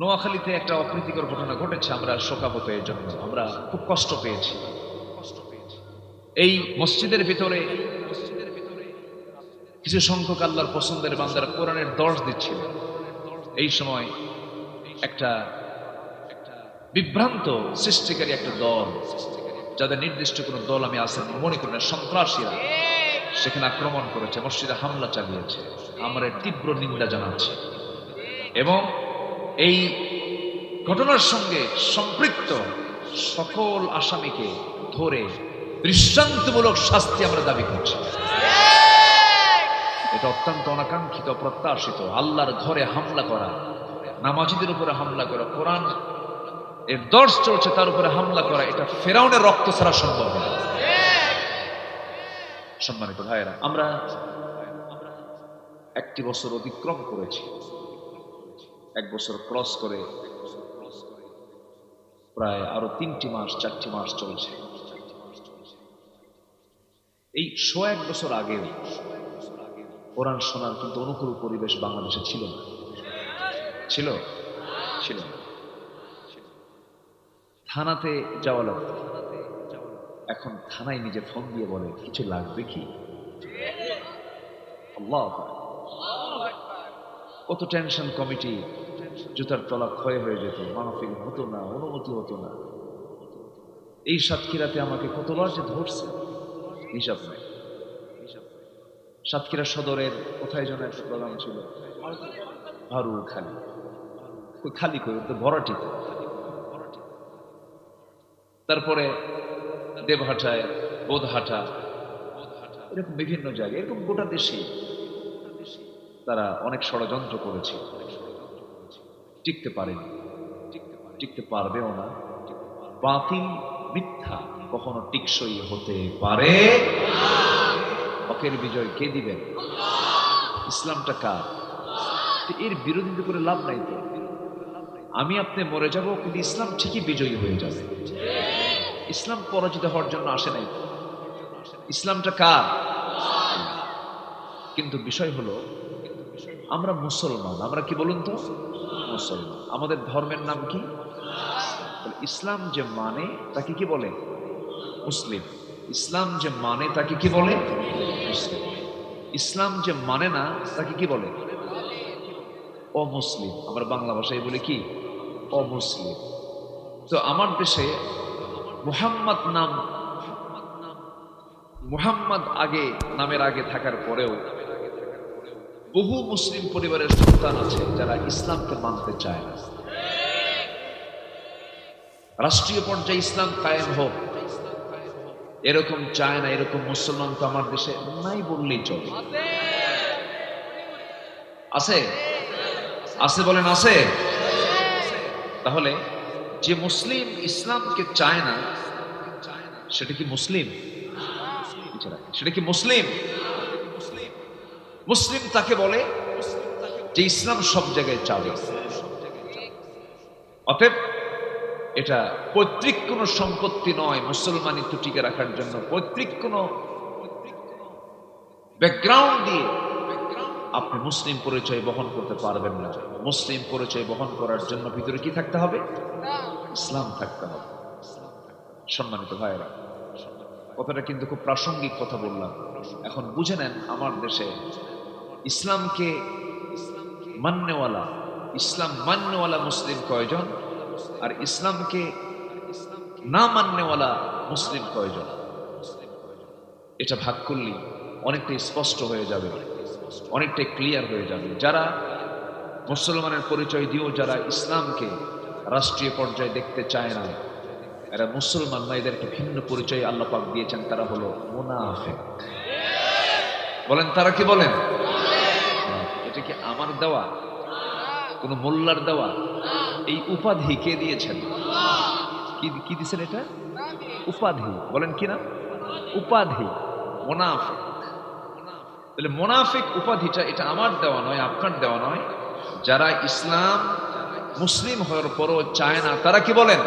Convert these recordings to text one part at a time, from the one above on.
নোয়াখালীতে একটা অপ্রীতিকর ঘটনা ঘটেছে, আমরা শোকাহত এর জন্য আমরা খুব কষ্ট পেয়েছি। এই মসজিদের ভিতরে কিছু সংখ্যক আল্লাহর পছন্দের বান্দারা কোরআনের দর্শ দিচ্ছিল এই সময় একটা বিভ্রান্ত সৃষ্টিকারী একটা দল, যাদের নির্দিষ্ট কোনো দল আমি আসেন মনে করি না, সন্ত্রাসীরা সেখানে আক্রমণ করেছে, মসজিদে হামলা চালিয়েছে। আমরা তীব্র নিন্দা জানাচ্ছি। এবং এই ঘটনার সঙ্গে সম্পৃক্ত সকল আসামিকে ধরে দৃষ্টান্তমূলক শাস্তি আমরা দাবি করছি। এটা অত্যন্ত অনাকাঙ্ক্ষিত, প্রত্যাশিত, আল্লাহর ঘরে হামলা করা, নামাজিদের উপরে হামলা করা, কোরআন এর দর্শ চলছে তার উপরে হামলা করা, এটা ফেরাউনের রক্ত ছাড়া সম্ভব না। সম্মানিত ভাইয়েরা, আমরা একটি বছর অতিক্রম করেছি। এক বছর ক্রস করে প্রায় আরও তিনটি মাস, চারটি মাস চলছে। এই শো এক বছর আগেও কোরআন শোনার কিন্তু অনুকূল পরিবেশ বাংলাদেশে ছিল না। ছিল? ছিল থানাতে যাওয়া লাগতো এখন থানায় নিজে ফোন দিয়ে বলে, কিছু লাগবে কি? কত টেনশন কমিটি জুতার তলা ক্ষয় হয়ে যেত মাহফিল হতো না অনুমতি হতো না। এই সাতক্ষীরাতে আমাকে কতবার যে ধরছে, হিসাব নেই। সাতক্ষীরা সদরের কোথায় যেন একটা প্রোগ্রাম ছিল ভারু খালি। ওই খালি করে তো ভরাটিতে তারপরে দেবহাটায়, বোধহাটা, এরকম বিভিন্ন জায়গায়, এরকম গোটা দেশে তারা অনেক ষড়যন্ত্র করেছে। টিকতে পারেনি। টিকতে পারবেও না। বাতিল মিথ্যা কখনো টিকসই হতে পারে? হকের বিজয় কে দিবেন? ইসলামটা কার? এর বিরোধিতা করে লাভ নাই তো। আমি আপনি মরে যাব, কিন্তু ইসলাম ঠিকই বিজয়ী হয়ে যাবে। ইসলাম পরাজিত হওয়ার জন্য আসে নাই। ইসলামটা কার? কিন্তু বিষয় হলো, আমরা মুসলমান। আমরা কি বলুন তো? মুসলমান। আমাদের ধর্মের নাম কি? ইসলাম যে মানে তাকে কি বলে? মুসলিম। ইসলাম যে মানে তাকে কি বলে? মুসলিম। ইসলাম যে মানে না, তাকে কি বলে? অমুসলিম। আমরা বাংলা ভাষায় বলি কি? অমুসলিম। তো আমার দেশে মুহাম্মদ নাম, মুহাম্মদ আগে, নামের আগে থাকার পরেও বহু মুসলিম পরিবারের সন্তান আছে যারা ইসলামকে মানতে চায় না। রাষ্ট্রীয় পর্যায়ে ইসলাম কায়েম হোক। এরকম চায় না, এরকম মুসলমান তো আমার দেশে নাই বললেই চলে। আছে? আছে বলেন আছে? তাহলে যে মুসলিম ইসলামকে চায় না, সেটা কি মুসলিম? সেটা কি মুসলিম? মুসলিম তাকে বলে যে ইসলাম সব জায়গায় চাবে। অতএব এটা পৈতৃক কোনো সম্পত্তি নয় মুসলমানিত্ব টিকে রাখার জন্য। পৈতৃক কোনো ব্যাকগ্রাউন্ড দিয়ে আপনি মুসলিম পরিচয় বহন করতে পারবেন না। মুসলিম পরিচয় বহন করার জন্য ভিতরে কি থাকতে হবে? ইসলাম থাকতে হবে। সম্মানিত ভাইয়েরা, কথাটা কিন্তু খুব প্রাসঙ্গিক কথা বললাম। এখন বুঝে নেন, আমার দেশে ইসলামকে মান্যওয়ালা, ইসলাম মান্যওয়ালা মুসলিম কয়জন? আর ইসলামকে না মান্যওয়ালা মুসলিম কয়জন? এটা ভাগ করলেই অনেকটাই স্পষ্ট হয়ে যাবে অনেকটাই ক্লিয়ার হয়ে যাবে। যারা মুসলমানের পরিচয় দিয়েও যারা ইসলামকে রাষ্ট্রীয় পর্যায়ে দেখতে চায় না, এরা মুসলমান না, এদেরকে ভিন্ন পরিচয় আল্লাপাক দিয়েছেন, তারা হলো মুনাফেক। বলেন, তারা কি বলেন? এটা কি আমার দেওয়া? কোন মোল্লার দেওয়া? এই উপাধি কে দিয়েছেন? কি দিছেন এটা? উপাধি। বলেন কি না উপাধি। মোনাফেক। তাহলে মোনাফিক উপাধিটা এটা আমার দেওয়া নয়, আপনার দেওয়া নয়। যারা ইসলাম মুসলিম হওয়ার পরও চায় না, তারা কি বলেন?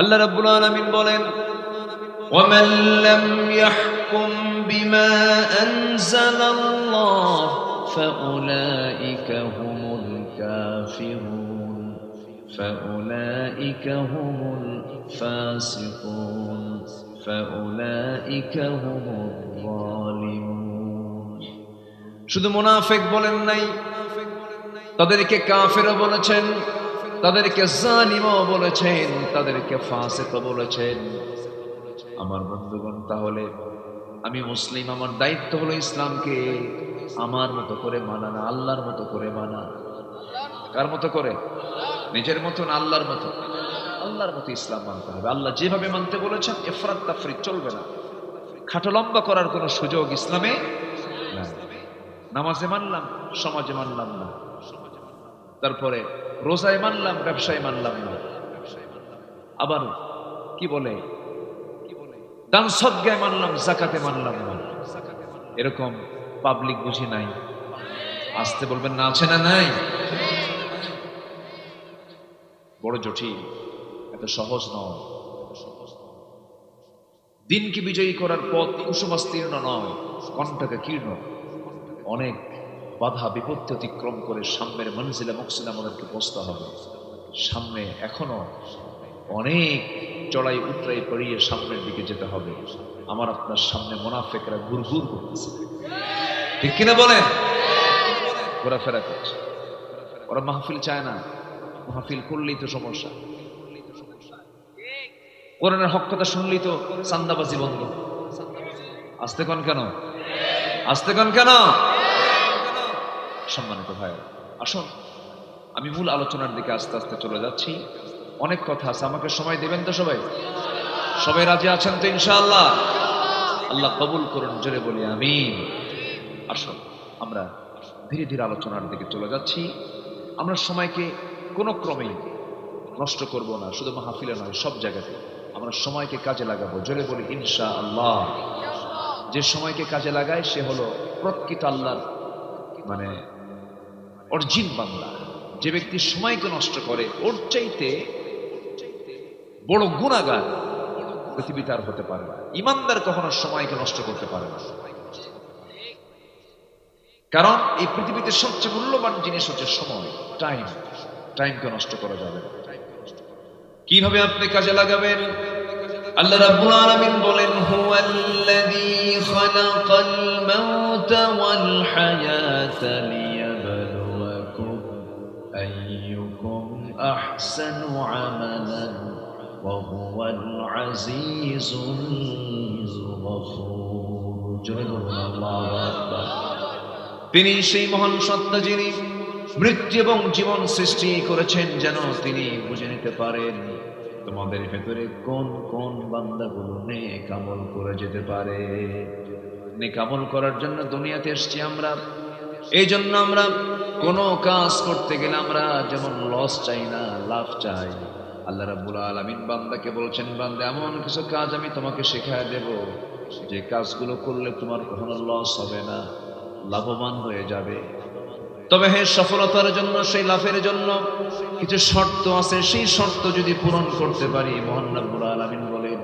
আল্লাহ রাব্বুল আলমিন বলেন ওয়া মান লাম يحكم بما أنزل الله فأولئك هم الكافرون فأولئك هم الفاسقون فأولئك هم الظالمون শুধু মুনাফেক বলেন নাই তাদেরকে কাফেরও বলেছেন তাদেরকে জালিমও বলেছেন তাদেরকে ফাসেকও বলেছেন আমার বন্ধুগণ তাহলে আমি মুসলিম, আমার দায়িত্ব হলো ইসলামকে আমার মতো করে মানা না আল্লাহর মতো করে মানা কার মতো করে? নিজের মতো না আল্লাহর মতো। আল্লাহর মতো ইসলাম মানতে হবে। আল্লাহ যেভাবে মানতে বলেছেন, এফরাত তাফরিদ চলবে না। খাটো লম্বা করার কোনো সুযোগ ইসলামে নামাজে মানলাম, সমাজে মানলাম না। তারপরে রোজায় মানলাম, ব্যবসায় মানলাম না। আবার কি বলে? দান সদ্গায় মানলাম, জাকাতে মানলাম না। এরকম পাবলিক বুঝি নাই। আসতে বলবেন না, আছে না নাই? বড় জটিল, এত সহজ নয়। দিনকে বিজয়ী করার পথ কুসুমাস্তীর্ণ নয়, কণ্ঠকে কীর্ণ। অনেক বাধা বিপত্তি অতিক্রম করে সামনের মনজিলা মকসিদ আমাদেরকে পৌঁছতে হবে। সামনে এখনও অনেক চড়াই উতরাই পড়িয়ে সামনের দিকে যেতে হবে। আমার আপনার সামনে মোনাফেকরা ঘুর ঘুর করতেছে। ঠিক কিনা বলেন? ঘোরাফেরা করছে। ওরা মাহফিল চায় না। মাহফিল করলেই তো সমস্যা। কোরআনের হক কথা শুনলেই তো চান্দাবাজি বন্ধ। আসতে কন কেন? আসতে কন কেন? সম্মানিত ভাই আসুন। আমি মূল আলোচনার দিকে আস্তে আস্তে চলে যাচ্ছি। অনেক কথা আছে, আমাকে সময় দেবেন তো সবাই? সবাই রাজি আছেন তো ইনশাআল্লাহ? আল্লাহ কবুল করুন, জোরে বলি আমি আসুন, আমরা ধীরে ধীরে আলোচনার দিকে চলে যাচ্ছি। আমরা সময়কে কোনো ক্রমেই নষ্ট করব না, শুধু মাহফিলে নয়, সব জায়গাতে। আমরা সময়কে কাজে লাগাবো, জোরে বলি ইনশা আল্লাহ যে সময়কে কাজে লাগায়, সে হলো প্রকৃত আল্লাহর মানে অর্জিন বাংলা যে ব্যক্তি সময়কে নষ্ট করে, ওর চাইতে বড় গুণাগার। পৃথিবীতে আর হতে পারে না। ইমানদার কখনো সময়কে নষ্ট করতে পারে না। কারণ এই পৃথিবীতে সবচেয়ে মূল্যবান জিনিস হচ্ছে সময় টাইম টাইমকে নষ্ট করা যাবে কীভাবে আপনি কাজে লাগাবেন? আল্লাহ রাব্বুল আলামিন বলেন, হুয়াল্লাযী খালাকাল মাউতা ওয়াল হায়াতা লিয়াবলুয়াকুম আইয়ুকুম আহসানু আমালান। আল্লাহু আকবার। তিনি সেই মহান সত্তা যিনি মৃত্যু এবং জীবন সৃষ্টি করেছেন যেন তিনি বুঝে নিতে পারেন। তোমাদের ভেতরে কোন কোন বান্দাগুলো নেক আমল করে যেতে পারে? নেক আমল করার জন্য দুনিয়াতে এসছি আমরা। এই জন্য আমরা কোনো কাজ করতে গেলে আমরা যেমন লস চাই না, লাভ চাই। আল্লাহ রাব্বুল আলামিন বান্দাকে বলছেন, বান্দা, এমন কিছু কাজ আমি তোমাকে শেখায় দেব। যে কাজগুলো করলে তোমার কখনো লস হবে না, লাভবান হয়ে যাবে। তবে হ্যাঁ সফলতার জন্য, সেই লাভের জন্য কিছু শর্ত আছে। সেই শর্ত যদি পূরণ করতে পারি, মোহান রাব্বুল আলামিন বলেন,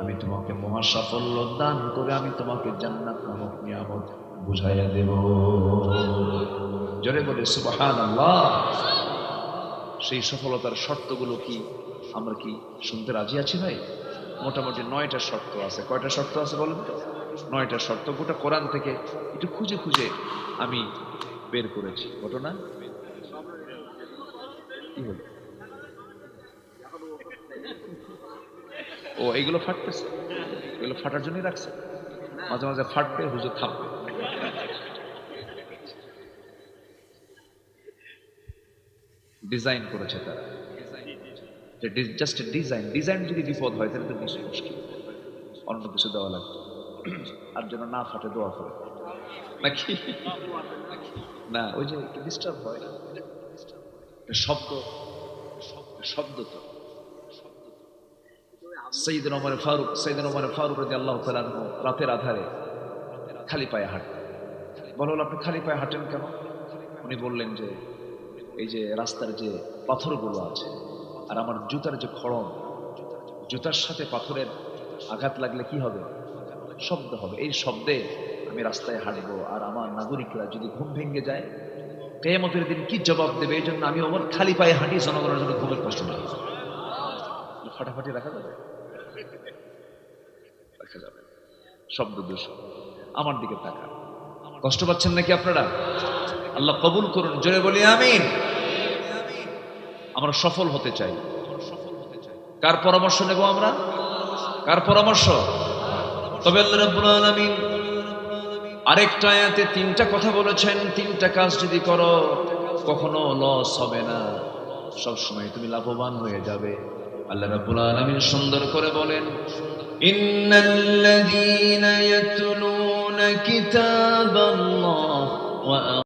আমি তোমাকে মহা সাফল্য দান করে আমি তোমাকে জান্নাত নামক নিয়ামত বুঝাইয়া দেব। জোরে বলে, সুবহানাল্লাহ! সেই সফলতার শর্তগুলো কি? আমরা কি শুনতে রাজি আছি ভাই? মোটামুটি নয়টা শর্ত আছে। কয়টা শর্ত আছে বলেন তো? নয়টা শর্ত, গোটা কোরআন থেকে একটু খুঁজে খুঁজে আমি বের করেছি। ঘটনা? ও, এইগুলো ফাটতেছে। এগুলো ফাটার জন্যই রাখছে। মাঝে মাঝে ফাটবে, হুজুর থামবে। ডিজাইন করেছে তারা। জাস্ট ডিজাইন ডিজাইন যদি বিপদ হয়, তাহলে তো বেশি মুশকিল। অন্য কিছু দেওয়া লাগবে। আর যেন না ফাটে, দোয়া করে। নাকি? না, ওই যে ডিস্টার্ব হয়। শব্দ শব্দ তো। সঈদিন ওমর ফারুক সঈদিন ওমর ফারুক রাজি আল্লাহ তালান রাতের আধারে খালি পায়ে হাঁটেন বলো, আপনি খালি পায়ে হাঁটেন কেন? উনি বললেন যে, এই যে রাস্তার যে পাথরগুলো আছে আর আমার জুতার যে খড়ম জুতার সাথে পাথরের আঘাত লাগলে কি হবে? শব্দ হবে। এই শব্দে আমি রাস্তায় হাঁটবো আর আমার নাগরিকরা যদি ঘুম ভেঙে যায়, কেয়ামতের দিন কি জবাব দেবে? এই জন্য আমি আমার খালি পায়ে হাঁটি জনগণের জন্য ঘুমের কষ্ট না ফাটাফাটি রাখা যাবে? যাবে। শব্দ দোষ। আমার দিকে তাকা কষ্ট পাচ্ছেন নাকি আপনারা? আল্লাহ কবুল করুন। জোরে বলি, আমিন। আমরা সফল হতে চাই। কার পরামর্শ নেব আমরা? কার পরামর্শ? তবে আল্লাহ আরেকটা আয়াতে তিনটা কথা বলেছেন, তিনটা কাজ যদি করো, কখনো লস হবে না। সব সময় তুমি লাভবান হয়ে যাবে। আল্লাহ রাব্বুল আলামিন সুন্দর করে বলেন, ইন্নাল্লাযীনা ইয়াতলুনা কিতাবাল্লাহ ওয়া